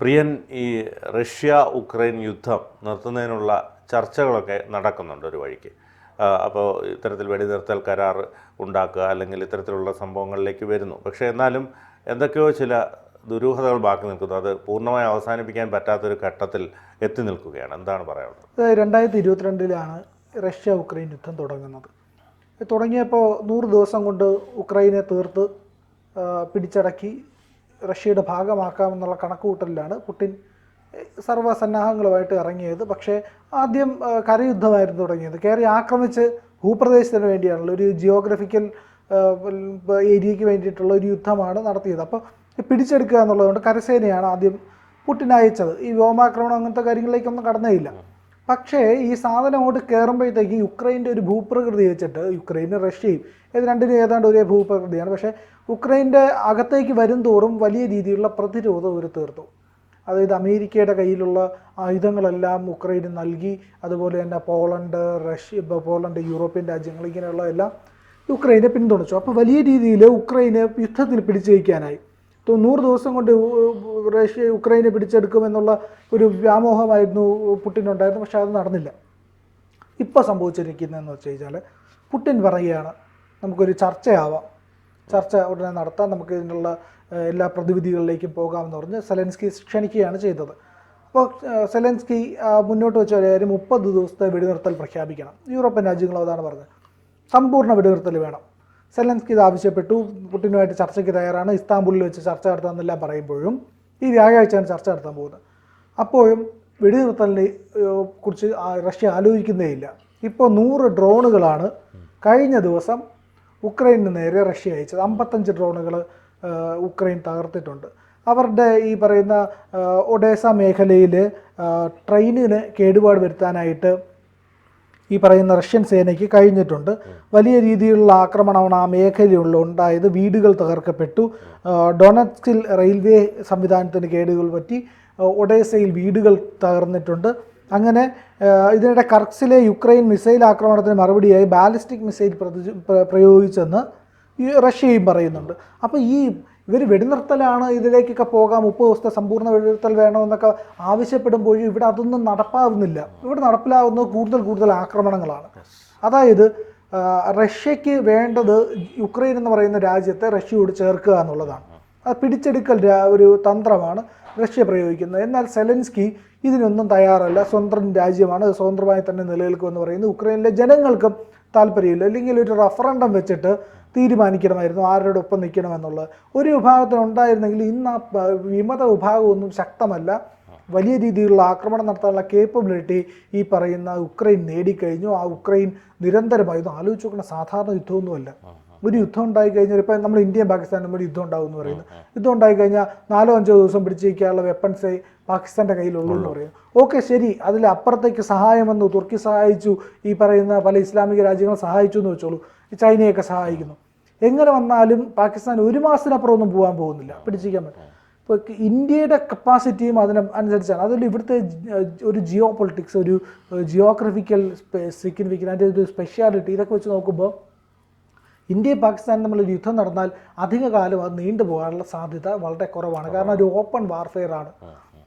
പ്രിയൻ ഈ Russia Ukraine യുദ്ധം നിർത്തുന്നതിനുള്ള ചർച്ചകളൊക്കെ നടക്കുന്നുണ്ട് ഒരു വഴിക്ക്. അപ്പോൾ ഇത്തരത്തിൽ വെടിനിർത്തൽ കരാർ ഉണ്ടാക്കുക അല്ലെങ്കിൽ ഇത്തരത്തിലുള്ള സംഭവങ്ങളിലേക്ക് വരുന്നു. പക്ഷേ എന്നാലും എന്തൊക്കെയോ ചില ദുരൂഹതകൾ ബാക്കി നിൽക്കുന്നു. അത് പൂർണമായി അവസാനിപ്പിക്കാൻ പറ്റാത്തൊരു ഘട്ടത്തിൽ എത്തി നിൽക്കുകയാണ്. എന്താണ് പറയാനുള്ളത്? രണ്ടായിരത്തി ഇരുപത്തിരണ്ടിലാണ് റഷ്യ ഉക്രൈൻ യുദ്ധം തുടങ്ങുന്നത്. തുടങ്ങിയപ്പോൾ നൂറ് ദിവസം കൊണ്ട് ഉക്രൈനെ തീർത്ത് പിടിച്ചടക്കി റഷ്യയുടെ ഭാഗമാക്കാമെന്നുള്ള കണക്കുകൂട്ടലിലാണ് പുടിൻ സർവസന്നാഹങ്ങളുമായിട്ട് ഇറങ്ങിയത്. പക്ഷേ ആദ്യം കരയുദ്ധമായിരുന്നു തുടങ്ങിയത്. കയറി ആക്രമിച്ച് ഭൂപ്രദേശത്തിന് വേണ്ടിയാണല്ലോ ഒരു ജിയോഗ്രഫിക്കൽ ഏരിയയ്ക്ക് വേണ്ടിയിട്ടുള്ള ഒരു യുദ്ധമാണ് നടത്തിയത്. അപ്പോൾ പിടിച്ചെടുക്കുക എന്നുള്ളതുകൊണ്ട് കരസേനയാണ് ആദ്യം പുട്ടിൻ അയച്ചത്. ഈ വ്യോമാക്രമണം അങ്ങനത്തെ കാര്യങ്ങളിലേക്കൊന്നും കടന്നേയില്ല. പക്ഷേ ഈ സാധനം അങ്ങോട്ട് കയറുമ്പോഴത്തേക്ക് യുക്രൈന്റെ ഒരു ഭൂപ്രകൃതി വെച്ചിട്ട് യുക്രൈനും റഷ്യയും ഇത് രണ്ടിനും ഏതാണ്ട് ഒരേ ഭൂപ്രകൃതിയാണ്. പക്ഷേ ഉക്രൈന്റെ അകത്തേക്ക് വരും തോറും വലിയ രീതിയിലുള്ള പ്രതിരോധം ഒരു തീർത്തു. അതായത് അമേരിക്കയുടെ കയ്യിലുള്ള ആയുധങ്ങളെല്ലാം ഉക്രൈന് നൽകി അതുപോലെ തന്നെ പോളണ്ട് റഷ്യ പോളണ്ട് യൂറോപ്യൻ രാജ്യങ്ങൾ ഇങ്ങനെയുള്ള എല്ലാം ഉക്രൈനെ പിന്തുണച്ചു. അപ്പോൾ വലിയ രീതിയിൽ ഉക്രൈനെ യുദ്ധത്തിൽ പിടിച്ചു വയ്ക്കാനായി. നൂറ് ദിവസം കൊണ്ട് റഷ്യ ഉക്രൈനെ പിടിച്ചെടുക്കുമെന്നുള്ള ഒരു വ്യാമോഹമായിരുന്നു പുട്ടിനുണ്ടായിരുന്നു പക്ഷേ അത് നടന്നില്ല. ഇപ്പോൾ സംഭവിച്ചിരിക്കുന്നതെന്ന് വെച്ച് കഴിഞ്ഞാൽ പുട്ടിൻ പറയുകയാണ് നമുക്കൊരു ചർച്ചയാവാം. ചർച്ച ഉടനെ നടത്താം. നമുക്ക് ഇതിനുള്ള എല്ലാ പ്രതിവിധികളിലേക്കും പോകാമെന്ന് പറഞ്ഞ് സെലൻസ്കി ക്ഷണിക്കുകയാണ് ചെയ്തത്. അപ്പോൾ സെലൻസ്കി മുന്നോട്ട് വെച്ച ഒരു മുപ്പത് ദിവസത്തെ വെടിനിർത്തൽ പ്രഖ്യാപിക്കണം. യൂറോപ്യൻ രാജ്യങ്ങളും അതാണ് പറഞ്ഞത്. സമ്പൂർണ വെടിനിർത്തൽ വേണം. സെലൻസ്കി ഇത് ആവശ്യപ്പെട്ടു. പുട്ടിനുമായിട്ട് ചർച്ചയ്ക്ക് തയ്യാറാണ്. ഇസ്താംബുളിൽ വെച്ച് ചർച്ച നടത്താമെന്നെല്ലാം പറയുമ്പോഴും ഈ വ്യാഴാഴ്ചയാണ് ചർച്ച നടത്താൻ പോകുന്നത്. അപ്പോഴും വെടിനിർത്തലിനെ കുറിച്ച് റഷ്യ ആലോചിക്കുന്നേയില്ല ഇപ്പോൾ നൂറ് ഡ്രോണുകളാണ് കഴിഞ്ഞ ദിവസം ഉക്രൈനു നേരെ റഷ്യ അയച്ചത്. അമ്പത്തഞ്ച് ഡ്രോണുകൾ ഉക്രൈൻ തകർത്തിട്ടുണ്ട്. അവരുടെ ഈ പറയുന്ന ഒഡേസ മേഖലയിൽ ട്രെയിനിന് കേടുപാട് വരുത്താനായിട്ട് ഈ പറയുന്ന റഷ്യൻ സേനയ്ക്ക് കഴിഞ്ഞിട്ടുണ്ട്. വലിയ രീതിയിലുള്ള ആക്രമണമാണ് ആ മേഖലയുള്ള ഉണ്ടായത്. വീടുകൾ തകർക്കപ്പെട്ടു. ഡൊണറ്റ്സിൽ റെയിൽവേ സംവിധാനത്തിന് കേടുകൾ പറ്റി ഒഡേസയിൽ വീടുകൾ തകർന്നിട്ടുണ്ട്. അങ്ങനെ ഇതിനിടെ കർക്സിലെ യുക്രൈൻ മിസൈൽ ആക്രമണത്തിന് മറുപടിയായി ബാലിസ്റ്റിക് മിസൈൽ പ്രതി- പ്ര- പ്രയോഗിച്ചെന്ന് ഈ റഷ്യയും പറയുന്നുണ്ട്. അപ്പോൾ ഈ ഇവർ വെടിനിർത്തലാണ് ഇതിലേക്കൊക്കെ പോകാം മുപ്പത് ദിവസത്തെ സമ്പൂർണ വെടിനിർത്തൽ വേണമെന്നൊക്കെ ആവശ്യപ്പെടുമ്പോഴും ഇവിടെ അതൊന്നും നടപ്പാവുന്നില്ല. ഇവിടെ നടപ്പിലാവുന്നത് കൂടുതൽ കൂടുതൽ ആക്രമണങ്ങളാണ്. അതായത് റഷ്യയ്ക്ക് റഷ്യക്ക് വേണ്ടത് യുക്രൈൻ എന്ന് പറയുന്ന രാജ്യത്തെ റഷ്യയോട് ചേർക്കുക എന്നുള്ളതാണ്. അത് പിടിച്ചെടുക്കൽ ഒരു തന്ത്രമാണ് റഷ്യ പ്രയോഗിക്കുന്നത്. എന്നാൽ സെലൻസ്കി ഇതിനൊന്നും തയ്യാറല്ല. സ്വന്തം രാജ്യമാണ്. സ്വതന്ത്രമായി തന്നെ നിലനിൽക്കുമെന്ന് പറയുന്നത് ഉക്രൈനിലെ ജനങ്ങൾക്കും താല്പര്യമില്ല. അല്ലെങ്കിൽ ഒരു റഫറൻഡം വെച്ചിട്ട് തീരുമാനിക്കണമായിരുന്നു ആരോടൊപ്പം നിൽക്കണമെന്നുള്ളത് ഒരു വിഭാഗത്തിന് ഉണ്ടായിരുന്നെങ്കിൽ ഇന്ന് ആ വിമത വിഭാഗമൊന്നും ശക്തമല്ല. വലിയ രീതിയിലുള്ള ആക്രമണം നടത്താനുള്ള കേപ്പബിലിറ്റി ഈ പറയുന്ന ഉക്രൈൻ നേടിക്കഴിഞ്ഞു. ആ ഉക്രൈൻ നിരന്തരമായി ഇത് ആലോചിച്ച് നോക്കുന്ന സാധാരണ യുദ്ധമൊന്നുമല്ല. ഒരു യുദ്ധം ഉണ്ടായി കഴിഞ്ഞാൽ ഇപ്പം നമ്മൾ ഇന്ത്യയും പാകിസ്ഥാനും തമ്മിൽ യുദ്ധം ഉണ്ടാവും എന്ന് പറയുന്നു. യുദ്ധം ഉണ്ടായി കഴിഞ്ഞാൽ നാലോ അഞ്ചോ ദിവസം പിടിച്ചിരിക്കാനുള്ള വെപ്പൺസ് പാകിസ്ഥാന്റെ കയ്യിലുള്ളൂ എന്ന് പറയും ഓക്കെ ശരി. അതിൽ അപ്പുറത്തേക്ക് സഹായം വന്നു തുർക്കി സഹായിച്ചു. ഈ പറയുന്ന പല ഇസ്ലാമിക രാജ്യങ്ങൾ സഹായിച്ചു എന്ന് വെച്ചോളൂ. ചൈനയൊക്കെ സഹായിക്കുന്നു. എങ്ങനെ വന്നാലും പാകിസ്ഥാൻ ഒരു മാസത്തിനപ്പുറം ഒന്നും പോകാൻ പോകുന്നില്ല. പിടിച്ചിരിക്കാൻ പറ്റും ഇപ്പോൾ ഇന്ത്യയുടെ കപ്പാസിറ്റിയും അതിന് അനുസരിച്ചാണ്. അതിൽ ഇവിടുത്തെ ഒരു ജിയോ പൊളിറ്റിക്സ് ഒരു ജിയോഗ്രഫിക്കൽ സിഗ്നിഫിക്കൻ അതിന്റെ ഒരു സ്പെഷ്യാലിറ്റി ഇതൊക്കെ വെച്ച് നോക്കുമ്പോൾ ഇന്ത്യയും പാകിസ്ഥാനും തമ്മിൽ യുദ്ധം നടന്നാൽ അധിക കാലം അത് നീണ്ടുപോകാനുള്ള സാധ്യത വളരെ കുറവാണ്. കാരണം ഒരു ഓപ്പൺ വാർഫെയർ ആണ്.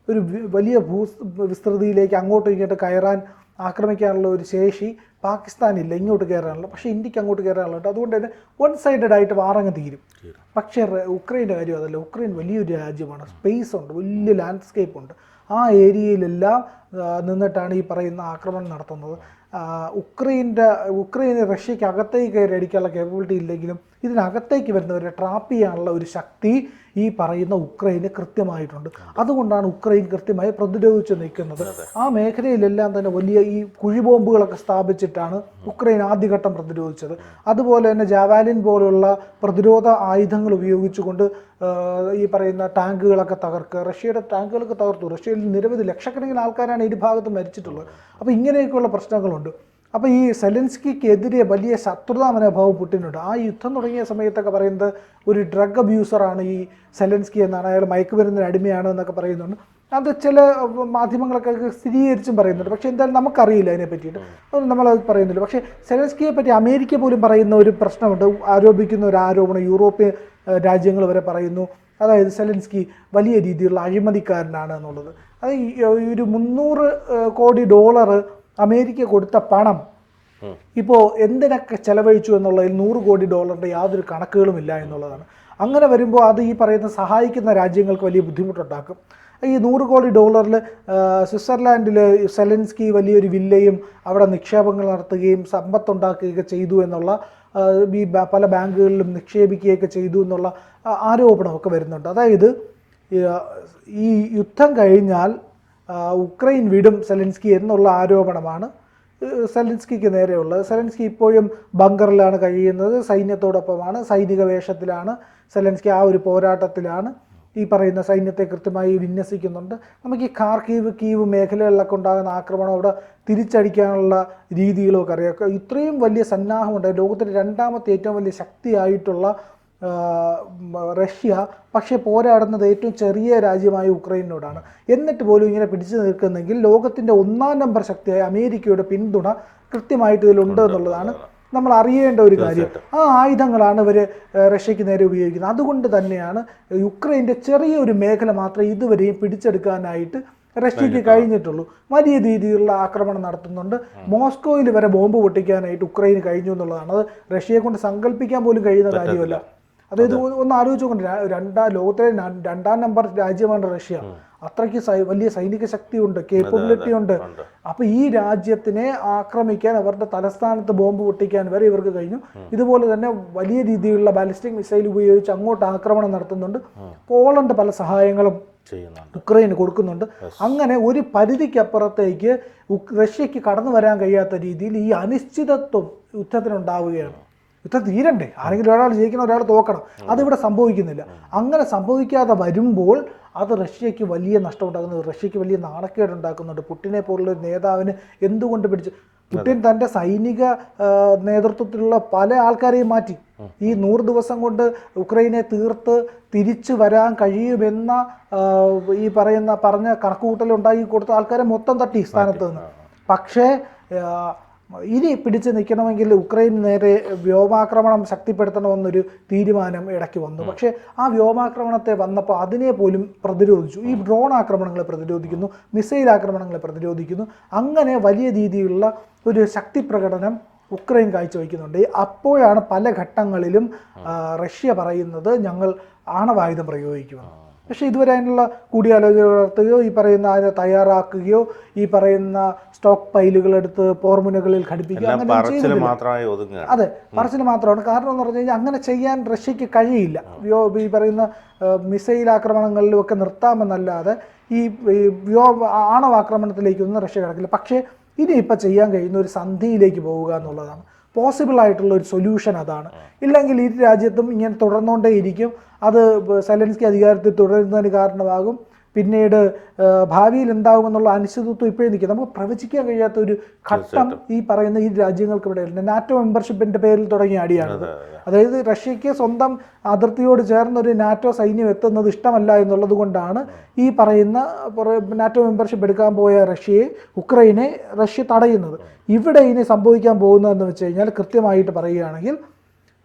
ഒരു വലിയ ഭൂ വിസ്തൃതിയിലേക്ക് അങ്ങോട്ടും ഇങ്ങോട്ട് കയറാൻ ആക്രമിക്കാനുള്ള ഒരു ശേഷി പാകിസ്ഥാനില്ല ഇങ്ങോട്ട് കയറാനുള്ള. പക്ഷേ ഇന്ത്യയ്ക്ക് അങ്ങോട്ട് കയറാനുള്ളത് അതുകൊണ്ട് തന്നെ വൺ സൈഡഡ് ആയിട്ട് വാറങ്ങ് തീരും. പക്ഷേ ഉക്രൈന്റെ കാര്യം അതല്ല. ഉക്രൈൻ വലിയൊരു രാജ്യമാണ്. സ്പേസ് ഉണ്ട്. വലിയ ലാൻഡ്സ്കേപ്പ് ഉണ്ട്. ആ ഏരിയയിലെല്ലാം നിന്നിട്ടാണ് ഈ പറയുന്ന ആക്രമണം നടത്തുന്നത്. ഉക്രൈന്റെ ഉക്രൈന് റഷ്യക്ക് അകത്തേക്ക് കയറി അടിക്കാനുള്ള കേപ്പബിലിറ്റി ഇല്ലെങ്കിലും ഇതിനകത്തേക്ക് വരുന്നവരെ ട്രാപ്പ് ചെയ്യാനുള്ള ഒരു ശക്തി ഈ പറയുന്ന ഉക്രൈന് കൃത്യമായിട്ടുണ്ട്. അതുകൊണ്ടാണ് ഉക്രൈൻ കൃത്യമായി പ്രതിരോധിച്ച് നിൽക്കുന്നത്. ആ മേഖലയിലെല്ലാം തന്നെ വലിയ ഈ കുഴിബോംബുകളൊക്കെ സ്ഥാപിച്ചിട്ടാണ് ഉക്രൈൻ ആദ്യഘട്ടം പ്രതിരോധിച്ചത്. അതുപോലെ തന്നെ ജാവാലിൻ പോലുള്ള പ്രതിരോധ ആയുധങ്ങൾ ഉപയോഗിച്ചുകൊണ്ട് ഈ പറയുന്ന ടാങ്കുകളൊക്കെ തകർക്കുക റഷ്യയുടെ ടാങ്കുകളൊക്കെ തകർത്തു. റഷ്യയിൽ നിരവധി ലക്ഷക്കണക്കിന് ആൾക്കാരാണ് ഇരുഭാഗത്ത് മരിച്ചിട്ടുള്ളത്. അപ്പോൾ ഇങ്ങനെയൊക്കെയുള്ള പ്രശ്നങ്ങളുണ്ട്. അപ്പോൾ ഈ സെലൻസ്കിക്കെതിരെ വലിയ ശത്രുതാ മനോഭാവം പുട്ടിനുണ്ട്. ആ യുദ്ധം തുടങ്ങിയ സമയത്തൊക്കെ പറയുന്നത് ഒരു ഡ്രഗ് അബ്യൂസറാണ് ഈ സെലൻസ്കി എന്നാണ്. അയാൾ മയക്കുമരുന്നിന് അടിമയാണ് എന്നൊക്കെ പറയുന്നുണ്ട്. അത് ചില മാധ്യമങ്ങളൊക്കെ സ്ഥിരീകരിച്ചും പറയുന്നുണ്ട്. പക്ഷേ എന്തായാലും നമുക്കറിയില്ല അതിനെ പറ്റിയിട്ട്. അതൊന്നും നമ്മളത് പറയുന്നില്ല. പക്ഷേ സെലൻസ്കിയെ പറ്റി അമേരിക്ക പോലും പറയുന്ന ഒരു പ്രശ്നമുണ്ട്. ആരോപിക്കുന്ന ഒരു ആരോപണം യൂറോപ്യൻ രാജ്യങ്ങൾ വരെ പറയുന്നു. അതായത് സെലൻസ്കി വലിയ രീതിയിലുള്ള അഴിമതിക്കാരനാണ് എന്നുള്ളത്. അത് ഒരു മുന്നൂറ് കോടി ഡോളർ അമേരിക്ക കൊടുത്ത പണം. ഇപ്പോൾ എന്തിനൊക്കെ ചെലവഴിച്ചു എന്നുള്ളതിൽ നൂറ് കോടി ഡോളറിന്റെ യാതൊരു കണക്കുകളുമില്ല എന്നുള്ളതാണ്. അങ്ങനെ വരുമ്പോൾ അത് ഈ പറയുന്ന സഹായിക്കുന്ന രാജ്യങ്ങൾക്ക് വലിയ ബുദ്ധിമുട്ടുണ്ടാക്കും. ഈ നൂറ് കോടി ഡോളറിൽ സ്വിറ്റ്സർലാൻഡിൽ സെലൻസ്കി വലിയൊരു വില്ലയും അവിടെ നിക്ഷേപങ്ങൾ നടത്തുകയും സമ്പത്തുണ്ടാക്കുകയൊക്കെ ചെയ്തു എന്നുള്ള ഈ പല ബാങ്കുകളിലും നിക്ഷേപിക്കുകയൊക്കെ ചെയ്തു എന്നുള്ള ആരോപണമൊക്കെ വരുന്നുണ്ട്. അതായത് ഈ, യുദ്ധം കഴിഞ്ഞാൽ ഉക്രൈൻ വിടും സെലൻസ്കി എന്നുള്ള ആരോപണമാണ്. സെലൻസ്കിക്ക് നേരെയുള്ളത്. സെലൻസ്കി ഇപ്പോഴും ബങ്കറിലാണ് കഴിയുന്നത്. സൈന്യത്തോടൊപ്പമാണ്. സൈനിക വേഷത്തിലാണ് സെലൻസ്കി ആ ഒരു പോരാട്ടത്തിലാണ് ഈ പറയുന്ന സൈന്യത്തെ കൃത്യമായി വിന്യസിക്കുന്നുണ്ട്. നമുക്ക് ഈ കാർക്കീവ് കീവ് മേഖലകളിലൊക്കെ ഉണ്ടാകുന്ന ആക്രമണം അവിടെ തിരിച്ചടിക്കാനുള്ള രീതികളൊക്കെ അറിയാം. ഇത്രയും വലിയ സന്നാഹമുണ്ട്. ലോകത്തിലെ രണ്ടാമത്തെ ഏറ്റവും വലിയ ശക്തിയായിട്ടുള്ള റഷ്യ പക്ഷേ പോരാടുന്നത് ഏറ്റവും ചെറിയ രാജ്യമായ ഉക്രൈനോടാണ് എന്നിട്ട് പോലും ഇങ്ങനെ പിടിച്ചു നിൽക്കുന്നെങ്കിൽ ലോകത്തിന്റെ ഒന്നാം നമ്പർ ശക്തിയായ അമേരിക്കയുടെ പിന്തുണ കൃത്യമായിട്ട് ഇതിലുണ്ട് എന്നുള്ളതാണ് നമ്മൾ അറിയേണ്ട ഒരു കാര്യം. ആ ആയുധങ്ങളാണ് ഇവർ റഷ്യക്ക് നേരെ ഉപയോഗിക്കുന്നത്. അതുകൊണ്ട് തന്നെയാണ് യുക്രൈന്റെ ചെറിയൊരു മേഖല മാത്രമേ ഇതുവരെയും പിടിച്ചെടുക്കാനായിട്ട് റഷ്യക്ക് കഴിഞ്ഞിട്ടുള്ളൂ. വലിയ രീതിയിലുള്ള ആക്രമണം നടത്തുന്നുണ്ട്. മോസ്കോയിൽ വരെ ബോംബ് പൊട്ടിക്കാനായിട്ട് ഉക്രൈന് കഴിഞ്ഞു എന്നുള്ളതാണ്. അത് റഷ്യയെ കൊണ്ട് സങ്കല്പിക്കാൻ പോലും കഴിയുന്ന കാര്യമല്ല. അതായത് ഒന്ന് ആലോചിച്ച് നോക്കണ്ട. രണ്ടാം ലോകത്തിലെ രണ്ടാം നമ്പർ രാജ്യമാണ് റഷ്യ. അത്രയ്ക്ക് വലിയ സൈനിക ശക്തിയുണ്ട് കേപ്പബിലിറ്റി ഉണ്ട്. അപ്പൊ ഈ രാജ്യത്തിനെ ആക്രമിക്കാൻ അവരുടെ തലസ്ഥാനത്ത് ബോംബ് പൊട്ടിക്കാൻ വരെ ഇവർക്ക് കഴിഞ്ഞു. ഇതുപോലെ തന്നെ വലിയ രീതിയിലുള്ള ബാലിസ്റ്റിക് മിസൈൽ ഉപയോഗിച്ച് അങ്ങോട്ട് ആക്രമണം നടത്തുന്നുണ്ട്. പോളണ്ട് പല സഹായങ്ങളും ഉക്രൈന് കൊടുക്കുന്നുണ്ട്. അങ്ങനെ ഒരു പരിധിക്കപ്പുറത്തേക്ക് റഷ്യക്ക് കടന്നു വരാൻ കഴിയാത്ത രീതിയിൽ ഈ അനിശ്ചിതത്വം യുദ്ധത്തിനുണ്ടാവുകയാണ്. യുദ്ധം തീരണ്ടേ? ആരെങ്കിലും ഒരാൾ ജയിക്കണം ഒരാൾ തോക്കണം. അതിവിടെ സംഭവിക്കുന്നില്ല. അങ്ങനെ സംഭവിക്കാതെ വരുമ്പോൾ അത് റഷ്യയ്ക്ക് വലിയ നഷ്ടം ഉണ്ടാക്കുന്നത് റഷ്യക്ക് വലിയ നാണക്കേട് ഉണ്ടാക്കുന്നുണ്ട് പുട്ടിനെ പോലുള്ള ഒരു നേതാവിന് എന്തുകൊണ്ട് പിടിച്ച് പുട്ടിൻ തന്റെ സൈനിക നേതൃത്വത്തിലുള്ള പല ആൾക്കാരെയും മാറ്റി. ഈ നൂറ് ദിവസം കൊണ്ട് ഉക്രൈനെ തീർത്ത് തിരിച്ചു വരാൻ കഴിയുമെന്ന ഈ പറയുന്ന പറഞ്ഞ കണക്കുകൂട്ടൽ ഉണ്ടാക്കി കൊടുത്ത ആൾക്കാരെ മൊത്തം തട്ടി സ്ഥാനത്ത് നിന്ന്. പക്ഷേ ഇനി പിടിച്ചു നിൽക്കണമെങ്കിൽ ഉക്രൈൻ നേരെ വ്യോമാക്രമണം ശക്തിപ്പെടുത്തണമെന്നൊരു തീരുമാനം ഇടയ്ക്ക് വന്നു. പക്ഷേ ആ വ്യോമാക്രമണത്തെ വന്നപ്പോൾ അതിനെ പോലും പ്രതിരോധിച്ചു. ഈ ഡ്രോൺ ആക്രമണങ്ങളെ പ്രതിരോധിക്കുന്നു മിസൈൽ ആക്രമണങ്ങളെ പ്രതിരോധിക്കുന്നു. അങ്ങനെ വലിയ രീതിയിലുള്ള ഒരു ശക്തി പ്രകടനം ഉക്രൈൻ കാഴ്ചവെക്കുന്നുണ്ട്. അപ്പോഴാണ് പല ഘട്ടങ്ങളിലും റഷ്യ പറയുന്നത് ഞങ്ങൾ ആണവായുധം പ്രയോഗിക്കുമെന്ന്. പക്ഷേ ഇതുവരെ അതിനുള്ള കൂടിയാലോചന നടത്തുകയോ ഈ പറയുന്ന അതിനെ തയ്യാറാക്കുകയോ ഈ പറയുന്ന സ്റ്റോക്ക് പൈലുകൾ എടുത്ത് പോർമുനകളിൽ ഘടിപ്പിക്കുകയോ അങ്ങനെ അതെ പറച്ചിൽ മാത്രമാണ്. കാരണം എന്ന് പറഞ്ഞു കഴിഞ്ഞാൽ അങ്ങനെ ചെയ്യാൻ റഷ്യക്ക് കഴിയില്ല. വ്യോ ഈ പറയുന്ന മിസൈൽ ആക്രമണങ്ങളിലും ഒക്കെ നിർത്താമെന്നല്ലാതെ ഈ ഈ വ്യോ ആണവാക്രമണത്തിലേക്കൊന്നും റഷ്യ കിടക്കില്ല. പക്ഷേ ഇനി ഇപ്പം ചെയ്യാൻ കഴിയുന്ന ഒരു സന്ധിയിലേക്ക് പോവുക എന്നുള്ളതാണ്. പോസിബിൾ ആയിട്ടുള്ള ഒരു സൊല്യൂഷൻ അതാണ്. ഇല്ലെങ്കിൽ ഈ രാജ്യത്തും ഇങ്ങനെ തുടർന്നുകൊണ്ടേയിരിക്കും അത് സെലൻസ്കി അധികാരത്തിൽ തുടരുന്നതിന് കാരണമാകും. പിന്നീട് ഭാവിയിൽ എന്താകുമെന്നുള്ള അനിശ്ചിതത്വം ഇപ്പോഴും നിൽക്കുക നമുക്ക് പ്രവചിക്കാൻ കഴിയാത്ത ഒരു ഘട്ടം ഈ പറയുന്ന ഈ രാജ്യങ്ങൾക്ക് ഇവിടെ ഉണ്ട് നാറ്റോ മെമ്പർഷിപ്പിന്റെ പേരിൽ തുടങ്ങിയ അടിയാണ്. അതായത് റഷ്യക്ക് സ്വന്തം അതിർത്തിയോട് ചേർന്ന് ഒരു നാറ്റോ സൈന്യം എത്തുന്നത് ഇഷ്ടമല്ല എന്നുള്ളത് കൊണ്ടാണ് ഈ പറയുന്ന നാറ്റോ മെമ്പർഷിപ്പ് എടുക്കാൻ പോയ റഷ്യയെ ഉക്രൈനെ റഷ്യ തടയുന്നത്. ഇവിടെ ഇനി സംഭവിക്കാൻ പോകുന്നതെന്ന് വെച്ച് കഴിഞ്ഞാൽ കൃത്യമായിട്ട് പറയുകയാണെങ്കിൽ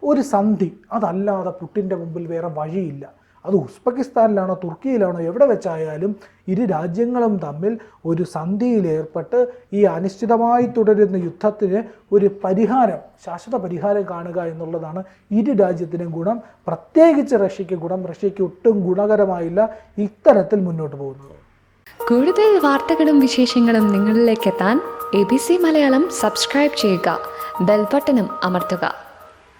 ഒരു സന്ധി അതല്ലാതെ പുട്ടിന്റെ മുമ്പിൽ വേറെ വഴിയില്ല. അത് ഉസ്ബെക്കിസ്ഥാനിലാണോ തുർക്കിയിലാണോ എവിടെ വെച്ചായാലും ഇരു രാജ്യങ്ങളും തമ്മിൽ ഒരു സന്ധിയിലേർപ്പെട്ട് ഈ അനിശ്ചിതമായി തുടരുന്ന യുദ്ധത്തിന് ഒരു പരിഹാരം ശാശ്വത പരിഹാരം കാണുക എന്നുള്ളതാണ് ഇരു രാജ്യത്തിനും ഗുണം. പ്രത്യേകിച്ച് റഷ്യയ്ക്ക് ഗുണം. റഷ്യയ്ക്ക് ഒട്ടും ഗുണകരമായില്ല ഇത്തരത്തിൽ മുന്നോട്ട് പോകുന്നത്. കൂടുതൽ വാർത്തകളും വിശേഷങ്ങളും നിങ്ങളിലേക്ക് എത്താൻ A B C Malayalam subscribe ചെയ്യുക ബെൽബട്ടനും അമർത്തുക.